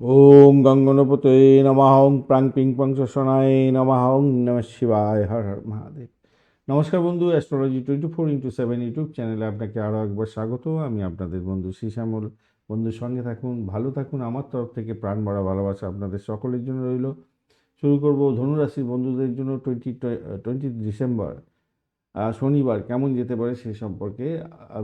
ওম গঙ্গনপতে নমঃ ওং প্রাং ping pong শোনায় নমঃ ওং নম শিবায়, হর হর মহাদেব। নমস্কার বন্ধু astrology twenty four into seven YouTube চ্যানেলে আপনাকে আরও একবার স্বাগত। আমি আপনাদের বন্ধু শ্রীশ্যামল। বন্ধুর সঙ্গে থাকুন, ভালো থাকুন। আমার তরফ থেকে প্রাণ ভরা ভালোবাসা আপনাদের সকলের জন্য রইল। শুরু করব ধনুরাশির বন্ধুদের জন্য টোয়েন্টি টোয়েন্টি ডিসেম্বর শনিবার কেমন যেতে পারে সে সম্পর্কে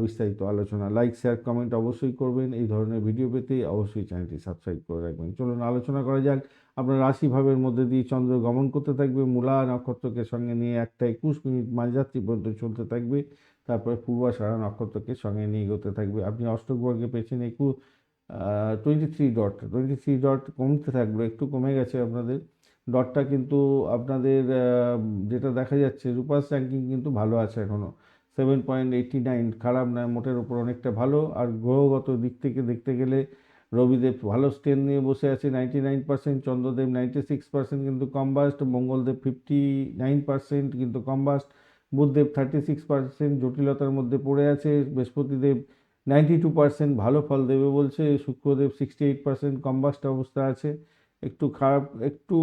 বিস্তারিত আলোচনা। লাইক শেয়ার কমেন্ট অবশ্যই করবেন। এই ধরনের ভিডিও পেতে অবশ্যই চ্যানেলটি সাবস্ক্রাইব করে রাখবেন। চলুন আলোচনা করা যাক। আপনার রাশিভাবের মধ্যে দিয়ে চন্দ্র গমন করতে থাকবে। মূলা নক্ষত্রকে সঙ্গে নিয়ে একটা একুশ মিনিট মাঝরাত্রি পর্যন্ত চলতে থাকবে। তারপরে পূর্বাষাঢ়া নক্ষত্রকে সঙ্গে নিয়ে এগোতে থাকবে। আপনি অষ্টকবর্গে পেয়েছেন একটু twenty three dot twenty three dot কমতে থাকবে একটু কমে গেছে আপনাদের। ডটটা কিন্তু আপনাদের যেটা দেখা যাচ্ছে, রূপাস র্যাঙ্কিং কিন্তু ভালো আছে এখনও সেভেন পয়েন্ট এইটটি নাইন খারাপ নয়, মোটের উপর অনেকটা ভালো। আর গ্রহগত দিক থেকে দেখতে গেলে রবিদেব ভালো স্টেন নিয়ে বসে আছে ninety nine percent Chandradev ninety six percent কিন্তু combust Mangaldev fifty nine percent কিন্তু combust Budhdev thirty six percent জটিলতার মধ্যে পড়ে আছে, বৃহস্পতিদেব নাইনটি টু পার্সেন্ট ভালো ফল দেবে বলছে, Shukradev sixty eight percent combust অবস্থা আছে। একটু খারাপ, একটু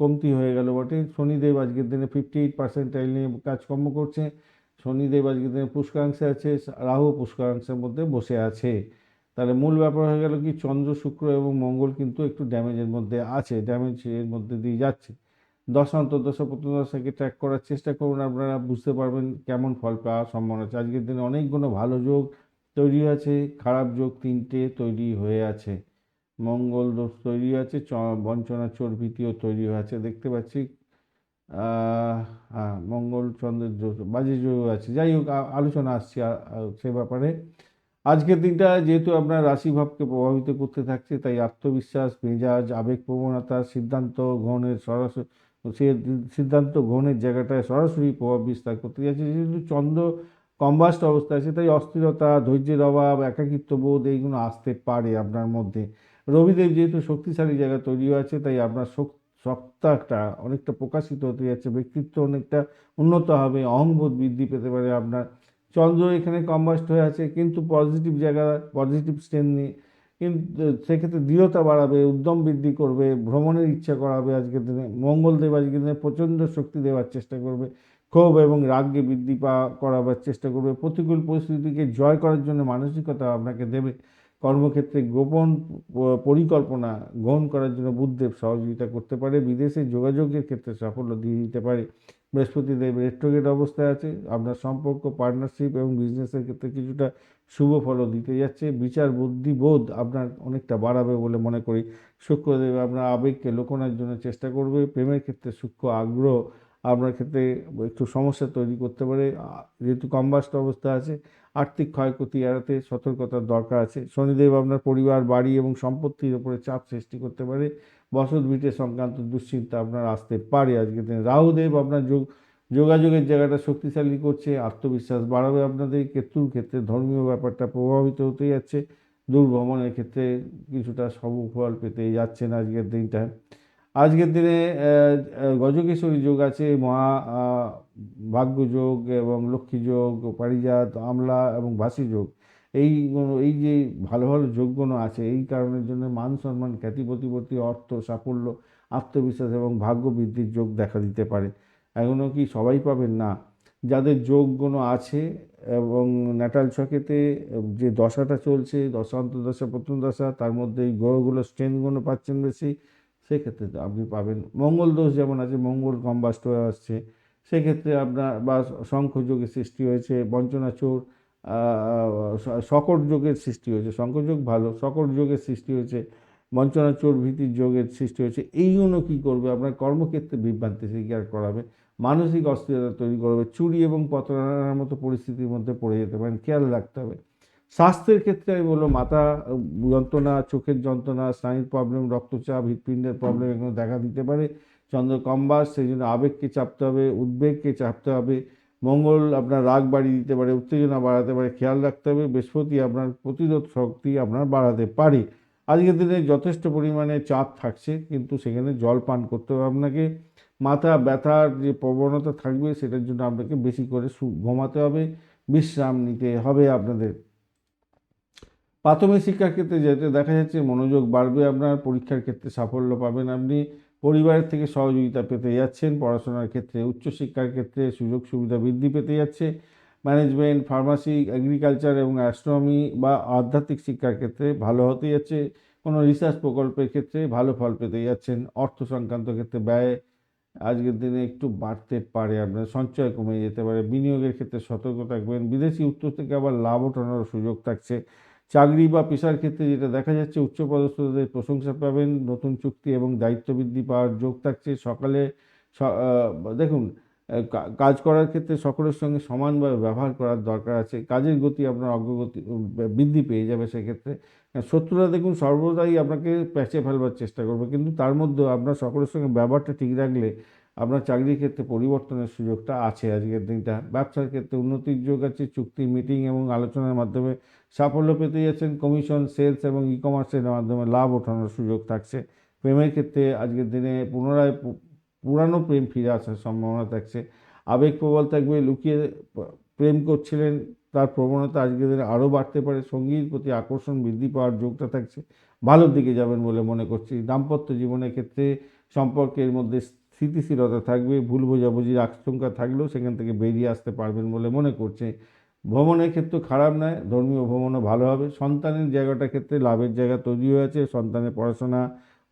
কমতি হয়ে গেল বটে। শনিদেব আজকের দিনে ফিফটি এইট পার্সেন্ট পার্সেন্টাইল নিয়ে কাজকর্ম করছে। শনিদেব আজকের দিনে পুষ্করাংশে আছে, রাহু পুষ্করাংশের মধ্যে বসে আছে। তাহলে মূল ব্যাপার হয়ে গেল কি, চন্দ্র, শুক্র এবং মঙ্গল কিন্তু একটু ড্যামেজের মধ্যে আছে ড্যামেজ এর মধ্যে দিয়ে যাচ্ছে। দশ অন্তর্দশা প্রত্যদশাকে ট্র্যাক করার চেষ্টা করুন, আপনারা বুঝতে পারবেন কেমন ফল পাওয়ার সম্ভাবনা আছে। আজকের দিনে অনেকগুলো ভালো যোগ তৈরি আছে খারাপ যোগ তিনটে তৈরি হয়ে আছে। মঙ্গল দোষ তৈরি আছে বঞ্চনা চোর ভীতিও তৈরি হয়েছে, দেখতে পাচ্ছি। হ্যাঁ মঙ্গল চন্দ্রের দোষ, বাজে যোগ আছে। যাই হোক আলোচনা আসছে সে ব্যাপারে। আজকের দিনটা যেহেতু আপনার রাশিভাবকে প্রভাবিত করতে থাকছে, তাই আত্মবিশ্বাস, মেজাজ, আবেগ প্রবণতা, সিদ্ধান্ত গ্রহণের সরাসরি সিদ্ধান্ত গ্রহণের জায়গাটায় সরাসরি প্রভাব বিস্তার করতে যাচ্ছে। যেহেতু চন্দ্র কম্বাস্ট অবস্থায় আছে তাই অস্থিরতা, ধৈর্যের অভাব, একাকিত্ব বোধ, এইগুলো আসতে পারে আপনার মধ্যে। রবিদেব যেহেতু শক্তিশালী জায়গা তৈরি হয়েছে তাই আপনার সত্তাটা অনেকটা প্রকাশিত হতে যাচ্ছে, ব্যক্তিত্ব অনেকটা উন্নত হবে, অহংবোধ বৃদ্ধি পেতে পারে আপনার। চন্দ্র এখানে কম্বাস্ট হয়ে আছে, কিন্তু পজিটিভ জায়গা, পজিটিভ স্টেন নিয়ে, কিন্তু সেক্ষেত্রে দৃঢ়তা বাড়াবে, উদ্যম বৃদ্ধি করবে, ভ্রমণের ইচ্ছা করাবে আজকের দিনে মঙ্গলদেব আজকের দিনে প্রচণ্ড শক্তি দেওয়ার চেষ্টা করবে। ক্ষোভ এবং রাগকে বৃদ্ধি পা, করাবার চেষ্টা করবে। প্রতিকূল পরিস্থিতিকে জয় করার জন্য মানসিকতা আপনাকে দেবে। কর্মক্ষেত্রে গোপন পরিকল্পনা গ্রহণ করার জন্য বুদ্ধদেব সহযোগিতা করতে পারে। বিদেশে যোগাযোগের ক্ষেত্রে সাফল্য দিয়ে দিতে পারে। বৃহস্পতিদেব রেট্রোগেট অবস্থায় আছে। আপনার সম্পর্ক, পার্টনারশিপ এবং বিজনেসের ক্ষেত্রে কিছুটা শুভ ফলও দিতে যাচ্ছে। বিচার বুদ্ধি বোধ আপনার অনেকটা বাড়াবে বলে মনে করি। শুক্রদেব আপনার আবেগকে লোকনার জন্য চেষ্টা করবে। প্রেমের ক্ষেত্রে সূক্ষ্ম আগ্রহ আপনার ক্ষেত্রে একটু সমস্যা তৈরি করতে পারে। যেহেতু কম্বাস্ট অবস্থা আছে, আর্থিক ক্ষয়ক্ষতি এড়াতে সতর্কতার দরকার আছে। শনিদেব আপনার পরিবার, বাড়ি এবং সম্পত্তির উপরে চাপ সৃষ্টি করতে পারে। বসত ভিটে সংক্রান্ত দুশ্চিন্তা আপনার আসতে পারে আজকের দিনে। রাহুদেব আপনার যোগ, যোগাযোগের জায়গাটা শক্তিশালী করছে, আত্মবিশ্বাস বাড়াবে আপনাদের। কেতুর ক্ষেত্রে ধর্মীয় ব্যাপারটা প্রভাবিত হতে যাচ্ছে। দূর ভ্রমণের ক্ষেত্রে কিছুটা ফল পেতে যাচ্ছেন আজকের দিনটায় আজকের দিনে গজকেশ্বরী যোগ আছে, মহা ভাগ্য যোগ এবং লক্ষ্মী যোগ, পারিজাত, আমলা এবং ভাসি যোগ। এই এই যে ভালো ভালো যোগগুলো আছে, এই কারণের জন্য মান সম্মান, খ্যাতি, প্রতিপত্তি, অর্থ, সাফল্য, আত্মবিশ্বাস এবং ভাগ্য বৃদ্ধির যোগ দেখা দিতে পারে। এখনও কি সবাই পাবেন? না। যাদের যোগগুলো আছে এবং ন্যাটাল ছকেতে যে দশাটা চলছে, দশা প্রথম দশা, তার মধ্যে এই গ্রহগুলো স্ট্রেনগুলো পাচ্ছেন বেশি। সেক্ষেত্রে আপনি পাবেন। মঙ্গল দোষ যেমন আছে, মঙ্গল কম্বাস্ট হয়ে আসছে, সেক্ষেত্রে আপনার বা শঙ্খ যোগের সৃষ্টি হয়েছে, বঞ্চনা চোর সকট যোগের সৃষ্টি হয়েছে শঙ্খযোগ ভালো যোগের সৃষ্টি হয়েছে, বঞ্চনা চোর ভীতির যোগের সৃষ্টি হয়েছে এইগুলো কী করবে? আপনার কর্মক্ষেত্রে বিভ্রান্তি শিকার করাবে? মানসিক অস্থিরতা তৈরি করবে, চুরি এবং পতনার মতো পরিস্থিতির মধ্যে পড়ে যেতে পারেন, খেয়াল রাখতে হবে। স্বাস্থ্যের ক্ষেত্রে আমি বলব, মাথা যন্ত্রণা, চোখের যন্ত্রণা, স্নায়ুর প্রবলেম রক্তচাপ, হৃৎপিণ্ডের প্রবলেম এগুলো দেখা দিতে পারে। চন্দ্র কম্বাস সেই জন্য আবেগকে চাপতে হবে, উদ্বেগকে চাপতে হবে। মঙ্গল আপনার রাগ বাড়িয়ে দিতে পারে, উত্তেজনা বাড়াতে পারে, খেয়াল রাখতে হবে। বৃহস্পতি আপনার প্রতিরোধ শক্তি আপনার বাড়াতে পারে। আজকের দিনে যথেষ্ট পরিমাণে চাপ থাকছে, কিন্তু সেখানে জল পান করতে হবে আপনাকে। মাথা ব্যথার যে প্রবণতা থাকবে, সেটার জন্য আপনাকে বেশি করে ঘুমাতে হবে। বিশ্রাম নিতে হবে আপনাদের। প্রাথমিক শিক্ষার ক্ষেত্রে যেটা দেখা যাচ্ছে মনোযোগ বাড়বে আপনার, পরীক্ষার ক্ষেত্রে সাফল্য পাবেন আপনি, পরিবারের থেকে সহযোগিতা পেতে যাচ্ছেন, পড়াশোনার ক্ষেত্রে, উচ্চশিক্ষার ক্ষেত্রে সুযোগ সুবিধা বৃদ্ধি পেতে যাচ্ছে। ম্যানেজমেন্ট, ফার্মাসি এগ্রিকালচার এবং অ্যাস্ট্রনমি বা আধ্যাত্মিক শিক্ষার ক্ষেত্রে ভালো হতে যাচ্ছে। কোনো রিসার্চ প্রকল্পের ক্ষেত্রে ভালো ফল পেতে যাচ্ছেন। অর্থ সংক্রান্ত ক্ষেত্রে ব্যয় আজকের দিনে একটু বাড়তে পারে আপনার, সঞ্চয় কমে যেতে পারে। বিনিয়োগের ক্ষেত্রে সতর্ক থাকবেন। বিদেশি উত্তর থেকে আবার লাভ ওঠানোর সুযোগ থাকছে। চাকরি বা পেশার ক্ষেত্রে যেটা দেখা যাচ্ছে উচ্চপদস্থদের প্রশংসা পাবেন, নতুন চুক্তি এবং দায়িত্ব বৃদ্ধি পাওয়ার যোগ থাকছে। সকালে দেখুন কাজ করার ক্ষেত্রে সকলের সঙ্গে সমানভাবে ব্যবহার করার দরকার আছে। কাজের গতি আপনার অগ্রগতি বৃদ্ধি পেয়ে যাবে সেক্ষেত্রে। শত্রুরা দেখুন, সর্বদাই আপনাকে প্যাচে ফেলবার চেষ্টা করবে। কিন্তু তার মধ্যেও আপনার সকলের সঙ্গে ব্যবহারটা ঠিক রাখলে আপনার চাকরির ক্ষেত্রে পরিবর্তনের সুযোগটা আছে আজকের দিনটা। ব্যবসার ক্ষেত্রে উন্নতির যোগ আছে, চুক্তি মিটিং এবং আলোচনার মাধ্যমে সাফল্য পেতে যাচ্ছেন। কমিশন সেলস এবং ই কমার্সের মাধ্যমে লাভ ওঠানোর সুযোগ থাকছে। প্রেমের ক্ষেত্রে আজকের দিনে পুনরায় পুরানো প্রেম ফিরে আসার সম্ভাবনা থাকছে। আবেগ প্রবল থাকবে, লুকিয়ে প্রেম করছিলেন, তার প্রবণতা আজকের দিনে আরও বাড়তে পারে। সঙ্গীর প্রতি আকর্ষণ বৃদ্ধি পাওয়ার যোগটা থাকছে। ভালোর দিকে যাবেন বলে মনে করছি। দাম্পত্য জীবনের ক্ষেত্রে সম্পর্কের মধ্যে স্থিতিশীলতা থাকবে, ভুল বোঝাবুঝির আশঙ্কা থাকলেও সেখান থেকে বেরিয়ে আসতে পারবেন বলে মনে করছে। ভ্রমণের ক্ষেত্রে খারাপ নয়, ধর্মীয় ভ্রমণও ভালো হবে। সন্তানের জায়গাটার ক্ষেত্রে লাভের জায়গা তৈরি হয়েছে, সন্তানের পড়াশোনা,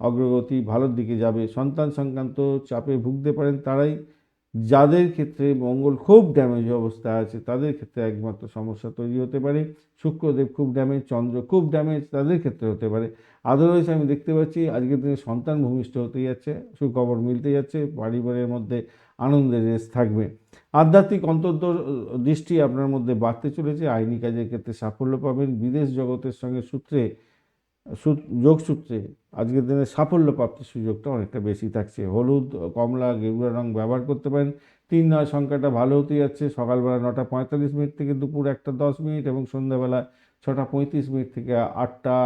অগ্রগতি ভালোর দিকে যাবে। সন্তান সংক্রান্ত চাপে ভুগতে পারেন তারাই। যাদের ক্ষেত্রে মঙ্গল খুব ড্যামেজ অবস্থায় আছে, তাদের ক্ষেত্রে একমাত্র সমস্যা তৈরি হতে পারে। শুক্রদেব খুব ড্যামেজ চন্দ্র খুব ড্যামেজ তাদের ক্ষেত্রে হতে পারে। আদারওয়াইজ আমি দেখতে পাচ্ছি আজকের দিনে সন্তান ভূমিষ্ঠ হতে যাচ্ছে, সুখবর মিলতে যাচ্ছে, পরিবারের মধ্যে আনন্দের রেস থাকবে। আধ্যাত্মিক অন্তর্দ দৃষ্টি আপনার মধ্যে বাড়তে চলেছে, আইনি কাজের ক্ষেত্রে সাফল্য পাবেন। বিদেশ জগতের সঙ্গে সূত্রে যোগসূত্রে আজকের দিনে সাফল্য প্রাপ্তির সুযোগটা অনেকটা বেশি থাকছে। হলুদ, কমলা, গেরুয়া রং ব্যবহার করতে পারেন। তিন নয়, সংখ্যাটা ভালো হতে যাচ্ছে। সকালবেলা নটা পঁয়তাল্লিশ মিনিট থেকে দুপুর একটা দশ মিনিট এবং সন্ধ্যাবেলা ছটা পঁয়ত্রিশ মিনিট থেকে আটটা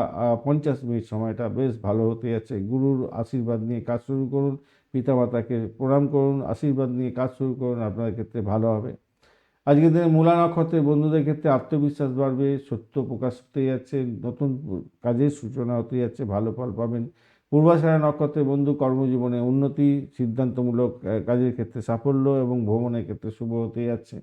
পঞ্চাশ মিনিট সময়টা বেশ ভালো হতে যাচ্ছে। গুরুর আশীর্বাদ নিয়ে কাজ শুরু করুন, পিতামাতাকে প্রণাম করুন, আশীর্বাদ নিয়ে কাজ শুরু করুন আপনার ক্ষেত্রে ভালো হবে। আজকের দিনে মূলা নক্ষত্রের বন্ধুদের ক্ষেত্রে আত্মবিশ্বাস বাড়বে, সত্য প্রকাশ হতে যাচ্ছে, নতুন কাজের সূচনা হতে যাচ্ছে, ভালো ফল পাবেন। পূর্বাশারা নক্ষত্রের বন্ধু কর্মজীবনে উন্নতি, সিদ্ধান্তমূলক কাজের ক্ষেত্রে সাফল্য এবং ভ্রমণের ক্ষেত্রে শুভ হতে যাচ্ছে।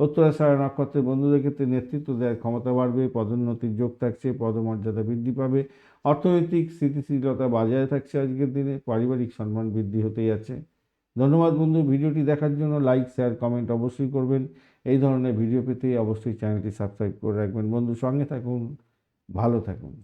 উত্তরাশারা নক্ষত্রের বন্ধুদের ক্ষেত্রে নেতৃত্ব দেওয়ার ক্ষমতা বাড়বে, পদোন্নতির যোগ থাকছে, পদমর্যাদা বৃদ্ধি পাবে। অর্থনৈতিক স্থিতিশীলতা বজায় থাকছে আজকের দিনে, পারিবারিক সম্মান বৃদ্ধি হতে যাচ্ছে। ধন্যবাদ বন্ধু, ভিডিওটি দেখার জন্য লাইক, শেয়ার, কমেন্ট অবশ্যই করবেন। এই ধরনের ভিডিও পেতে অবশ্যই চ্যানেলটি সাবস্ক্রাইব করে রাখবেন। বন্ধু সঙ্গে থাকুন ভালো থাকুন।